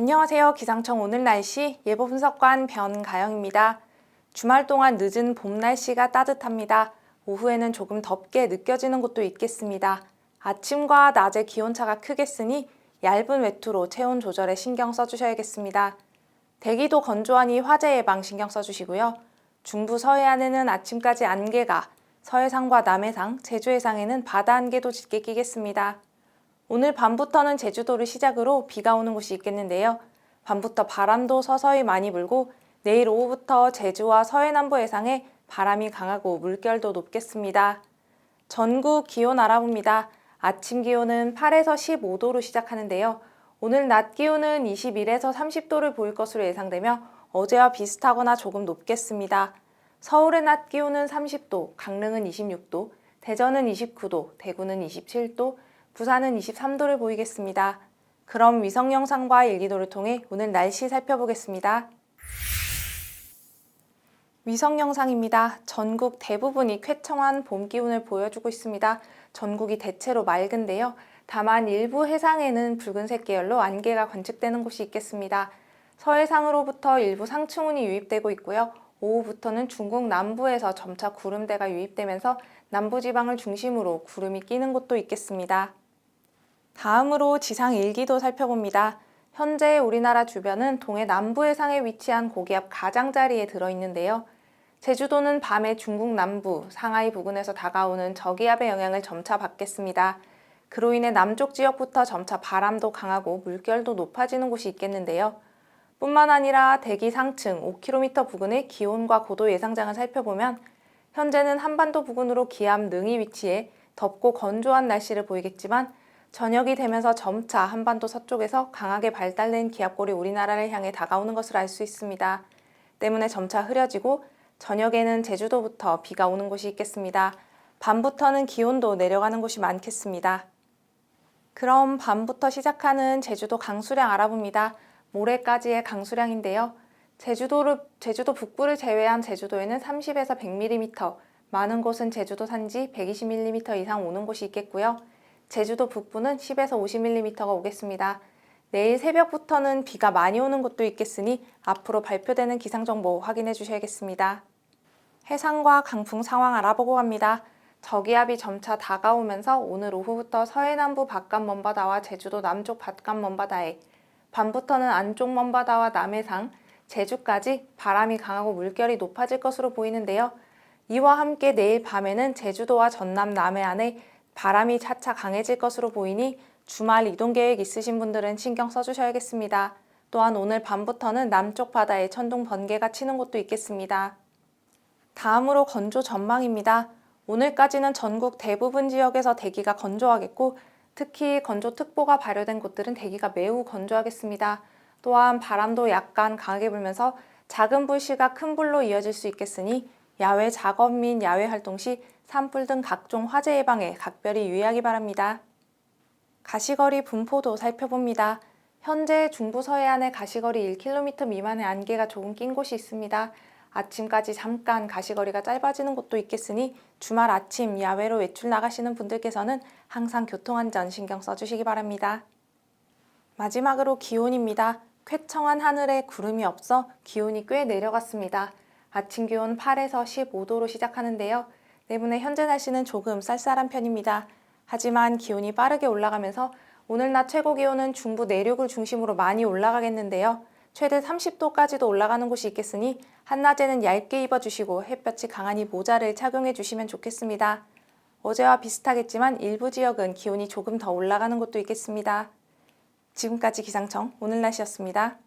안녕하세요. 기상청 오늘 날씨 예보 분석관 변가영입니다. 주말 동안 늦은 봄 날씨가 따뜻합니다. 오후에는 조금 덥게 느껴지는 곳도 있겠습니다. 아침과 낮의 기온차가 크겠으니 얇은 외투로 체온 조절에 신경 써주셔야겠습니다. 대기도 건조하니 화재 예방 신경 써주시고요. 중부 서해안에는 아침까지 안개가, 서해상과 남해상, 제주 해상에는 바다 안개도 짙게 끼겠습니다. 오늘 밤부터는 제주도를 시작으로 비가 오는 곳이 있겠는데요. 밤부터 바람도 서서히 많이 불고 내일 오후부터 제주와 서해남부 해상에 바람이 강하고 물결도 높겠습니다. 전국 기온 알아봅니다. 아침 기온은 8에서 15도로 시작하는데요. 오늘 낮 기온은 21에서 30도를 보일 것으로 예상되며 어제와 비슷하거나 조금 높겠습니다. 서울의 낮 기온은 30도, 강릉은 26도, 대전은 29도, 대구는 27도, 부산은 23도를 보이겠습니다. 그럼 위성 영상과 일기도를 통해 오늘 날씨 살펴보겠습니다. 위성 영상입니다. 전국 대부분이 쾌청한 봄 기온을 보여주고 있습니다. 전국이 대체로 맑은데요. 다만 일부 해상에는 붉은색 계열로 안개가 관측되는 곳이 있겠습니다. 서해상으로부터 일부 상층운이 유입되고 있고요. 오후부터는 중국 남부에서 점차 구름대가 유입되면서 남부지방을 중심으로 구름이 끼는 곳도 있겠습니다. 다음으로 지상 일기도 살펴봅니다. 현재 우리나라 주변은 동해 남부 해상에 위치한 고기압 가장자리에 들어있는데요. 제주도는 밤에 중국 남부, 상하이 부근에서 다가오는 저기압의 영향을 점차 받겠습니다. 그로 인해 남쪽 지역부터 점차 바람도 강하고 물결도 높아지는 곳이 있겠는데요. 뿐만 아니라 대기 상층 5km 부근의 기온과 고도 예상장을 살펴보면 현재는 한반도 부근으로 기압 능이 위치해 덥고 건조한 날씨를 보이겠지만 저녁이 되면서 점차 한반도 서쪽에서 강하게 발달된 기압골이 우리나라를 향해 다가오는 것을 알 수 있습니다. 때문에 점차 흐려지고 저녁에는 제주도부터 비가 오는 곳이 있겠습니다. 밤부터는 기온도 내려가는 곳이 많겠습니다. 그럼 밤부터 시작하는 제주도 강수량 알아봅니다. 모레까지의 강수량인데요. 제주도를, 제주도 북부를 제외한 제주도에는 30에서 100mm, 많은 곳은 제주도 산지 120mm 이상 오는 곳이 있겠고요. 제주도 북부는 10에서 50mm가 오겠습니다. 내일 새벽부터는 비가 많이 오는 곳도 있겠으니 앞으로 발표되는 기상정보 확인해 주셔야겠습니다. 해상과 강풍 상황 알아보고 갑니다. 저기압이 점차 다가오면서 오늘 오후부터 서해남부 바깥 먼바다와 제주도 남쪽 바깥 먼바다에 밤부터는 안쪽 먼바다와 남해상, 제주까지 바람이 강하고 물결이 높아질 것으로 보이는데요. 이와 함께 내일 밤에는 제주도와 전남 남해안에 바람이 차차 강해질 것으로 보이니 주말 이동 계획 있으신 분들은 신경 써주셔야겠습니다. 또한 오늘 밤부터는 남쪽 바다에 천둥 번개가 치는 곳도 있겠습니다. 다음으로 건조 전망입니다. 오늘까지는 전국 대부분 지역에서 대기가 건조하겠고 특히 건조특보가 발효된 곳들은 대기가 매우 건조하겠습니다. 또한 바람도 약간 강하게 불면서 작은 불씨가 큰 불로 이어질 수 있겠으니 야외 작업 및 야외 활동 시 산불 등 각종 화재 예방에 각별히 유의하기 바랍니다. 가시거리 분포도 살펴봅니다. 현재 중부 서해안의 가시거리 1km 미만의 안개가 조금 낀 곳이 있습니다. 아침까지 잠깐 가시거리가 짧아지는 곳도 있겠으니 주말 아침 야외로 외출 나가시는 분들께서는 항상 교통안전 신경 써주시기 바랍니다. 마지막으로 기온입니다. 쾌청한 하늘에 구름이 없어 기온이 꽤 내려갔습니다. 아침 기온 8에서 15도로 시작하는데요. 때문에 현재 날씨는 조금 쌀쌀한 편입니다. 하지만 기온이 빠르게 올라가면서 오늘 낮 최고 기온은 중부 내륙을 중심으로 많이 올라가겠는데요. 최대 30도까지도 올라가는 곳이 있겠으니 한낮에는 얇게 입어주시고 햇볕이 강하니 모자를 착용해 주시면 좋겠습니다. 어제와 비슷하겠지만 일부 지역은 기온이 조금 더 올라가는 곳도 있겠습니다. 지금까지 기상청 오늘 날씨였습니다.